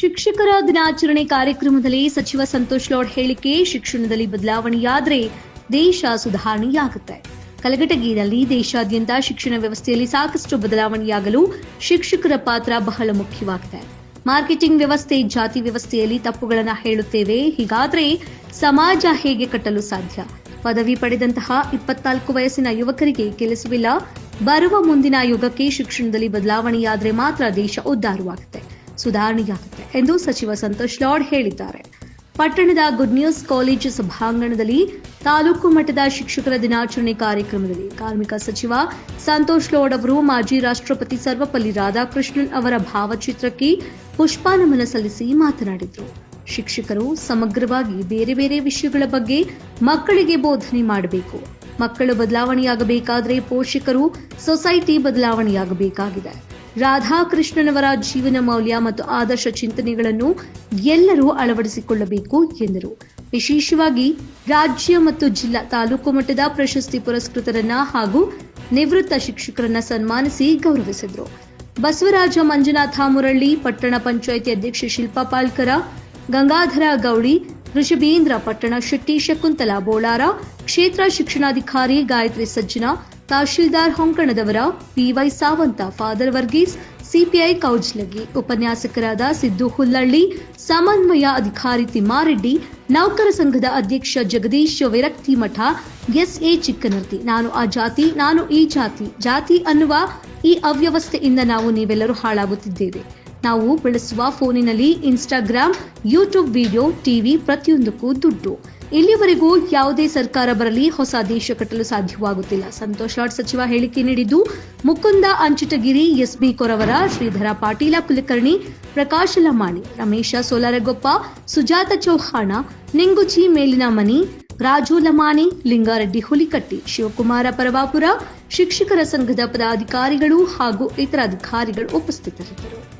ಶಿಕ್ಷಕರ ದಿನಾಚರಣೆ ಕಾರ್ಯಕ್ರಮದಲ್ಲಿ ಸಚಿವ ಸಂತೋಷ್ ಲೋಡ್ ಹೇಳಿಕೆ, ಶಿಕ್ಷಣದಲ್ಲಿ ಬದಲಾವಣೆಯಾದರೆ ದೇಶ ಸುಧಾರಣೆಯಾಗುತ್ತೆ. ಕಲಘಟಗಿಯಲ್ಲಿ ದೇಶಾದ್ಯಂತ ಶಿಕ್ಷಣ ವ್ಯವಸ್ಥೆಯಲ್ಲಿ ಸಾಕಷ್ಟು ಬದಲಾವಣೆಯಾಗಲು ಶಿಕ್ಷಕರ ಪಾತ್ರ ಬಹಳ ಮುಖ್ಯವಾಗಿದೆ. ಮಾರ್ಕೆಟಿಂಗ್ ವ್ಯವಸ್ಥೆ, ಜಾತಿ ವ್ಯವಸ್ಥೆಯಲ್ಲಿ ತಪ್ಪುಗಳನ್ನು ಹೇಳುತ್ತೇವೆ. ಹೀಗಾದ್ರೆ ಸಮಾಜ ಹೇಗೆ ಕಟ್ಟಲು ಸಾಧ್ಯ? ಪದವಿ ಪಡೆದಂತಹ ಇಪ್ಪತ್ನಾಲ್ಕು ವಯಸ್ಸಿನ ಯುವಕರಿಗೆ ಕೆಲಸವಿಲ್ಲ. ಬರುವ ಮುಂದಿನ ಯುಗಕ್ಕೆ ಶಿಕ್ಷಣದಲ್ಲಿ ಬದಲಾವಣೆಯಾದರೆ ಮಾತ್ರ ದೇಶ ಉದ್ಧಾರವಾಗುತ್ತೆ. ಸುಧಾರಣೆಯಾಗುತ್ತೆ ಎಂದು ಸಚಿವ ಸಂತೋಷ್ ಲಾಡ್ ಹೇಳಿದ್ದಾರೆ. ಪಟ್ಟಣದ ಗುಡ್ ನ್ಯೂಸ್ ಕಾಲೇಜು ಸಭಾಂಗಣದಲ್ಲಿ ತಾಲೂಕು ಮಟ್ಟದ ಶಿಕ್ಷಕರ ದಿನಾಚರಣೆ ಕಾರ್ಯಕ್ರಮದಲ್ಲಿ ಕಾರ್ಮಿಕ ಸಚಿವ ಸಂತೋಷ್ ಲೋಡ್ ಅವರು ಮಾಜಿ ರಾಷ್ಟ್ರಪತಿ ಸರ್ವಪಲ್ಲಿ ರಾಧಾಕೃಷ್ಣನ್ ಅವರ ಭಾವಚಿತ್ರಕ್ಕೆ ಪುಷ್ಪಾನಮನ ಸಲ್ಲಿಸಿ ಮಾತನಾಡಿದರು. ಶಿಕ್ಷಕರು ಸಮಗ್ರವಾಗಿ ಬೇರೆ ಬೇರೆ ವಿಷಯಗಳ ಬಗ್ಗೆ ಮಕ್ಕಳಿಗೆ ಬೋಧನೆ ಮಾಡಬೇಕು. ಮಕ್ಕಳು ಬದಲಾವಣೆಯಾಗಬೇಕಾದರೆ ಪೋಷಕರು ಸೊಸೈಟಿ ಬದಲಾವಣೆಯಾಗಬೇಕಾಗಿದೆ. ರಾಧಾಕೃಷ್ಣನವರ ಜೀವನ ಮೌಲ್ಯ ಮತ್ತು ಆದರ್ಶ ಚಿಂತನೆಗಳನ್ನು ಎಲ್ಲರೂ ಅಳವಡಿಸಿಕೊಳ್ಳಬೇಕು ಎಂದರು. ವಿಶೇಷವಾಗಿ ರಾಜ್ಯ ಮತ್ತು ಜಿಲ್ಲಾ ತಾಲೂಕು ಮಟ್ಟದ ಪ್ರಶಸ್ತಿ ಪುರಸ್ಕೃತರನ್ನ ಹಾಗೂ ನಿವೃತ್ತ ಶಿಕ್ಷಕರನ್ನ ಸನ್ಮಾನಿಸಿ ಗೌರವಿಸಿದರು. ಬಸವರಾಜ ಮಂಜುನಾಥ ಮುರಳ್ಳಿ ಪಟ್ಟಣ ಪಂಚಾಯಿತಿ ಅಧ್ಯಕ್ಷೆ ಶಿಲ್ಪಾ ಪಾಲ್ಕರ, ಗಂಗಾಧರ ಗೌಡಿ ಋಷಭೇಂದ್ರ ಪಟ್ಟಣ ಶೆಟ್ಟಿ ಶಕುಂತಲಾ ಬೋಳಾರ, ಕ್ಷೇತ್ರ ಶಿಕ್ಷಣಾಧಿಕಾರಿ Gayatri Sajjan tahsildar ಹೊಂಕಣದವರ P Y Sawant father Varghese, CPI Kaujalgi ಉಪನ್ಯಾಸಕರಾದ ಸಿದ್ದು ಹುಲ್ಲಳ್ಳಿ, ಸಮನ್ವಯ ಅಧಿಕಾರಿ ತಿಮ್ಮಾರೆಡ್ಡಿ, ನೌಕರ ಸಂಘದ ಅಧ್ಯಕ್ಷ ಜಗದೀಶ್ ವಿರಕ್ತಿ ಮಠ, ಎಸ್ಎ ಚಿಕ್ಕನರ್ತಿ. ನಾನು ಆ ಜಾತಿ, ನಾನು ಈ ಜಾತಿ ಜಾತಿ ಅನ್ನುವ ಈ ಅವ್ಯವಸ್ಥೆಯಿಂದ ನಾವು ನೀವೆಲ್ಲರೂ ಹಾಳಾಗುತ್ತಿದ್ದೇವೆ. ನಾವು ಬಳಸುವ ಫೋನಿನಲ್ಲಿ ಇನ್ಸ್ಟಾಗ್ರಾಮ್ ಯೂಟ್ಯೂಬ್ ವಿಡಿಯೋ ಟಿವಿ ಪ್ರತಿಯೊಂದಕ್ಕೂ ದುಡ್ಡು. ಇಲ್ಲಿವರೆಗೂ ಯಾವುದೇ ಸರ್ಕಾರ ಬರಲಿ ಹೊಸ ದೇಶ ಕಟ್ಟಲು ಸಾಧ್ಯವಾಗುತ್ತಿಲ್ಲ. ಸಂತೋಷ್ ಲಾಡ್ ಸಚಿವ ಹೇಳಿಕೆ ನೀಡಿದ್ದು, ಮುಕುಂದ ಅಂಚಿಟಗಿರಿ ಎಸ್ಬಿ ಕೊರವರ, ಶ್ರೀಧರ ಪಾಟೀಲ ಕುಲಕರ್ಣಿ, ಪ್ರಕಾಶ ಲಮಾಣಿ, ರಮೇಶ ಸೋಲಾರಗೊಪ್ಪ, ಸುಜಾತ ಚೌಹಾಣ, ನಿಂಗುಚಿ ಮೇಲಿನ ಮನಿ ರಾಜು ಲಮಾಣಿ, ಲಿಂಗಾರೆಡ್ಡಿ ಹುಲಿಕಟ್ಟಿ, ಶಿವಕುಮಾರ ಪರವಾಪುರ, ಶಿಕ್ಷಕರ ಸಂಘದ ಪದಾಧಿಕಾರಿಗಳು ಹಾಗೂ ಇತರ ಅಧಿಕಾರಿಗಳು ಉಪಸ್ಥಿತರಿದ್ದರು.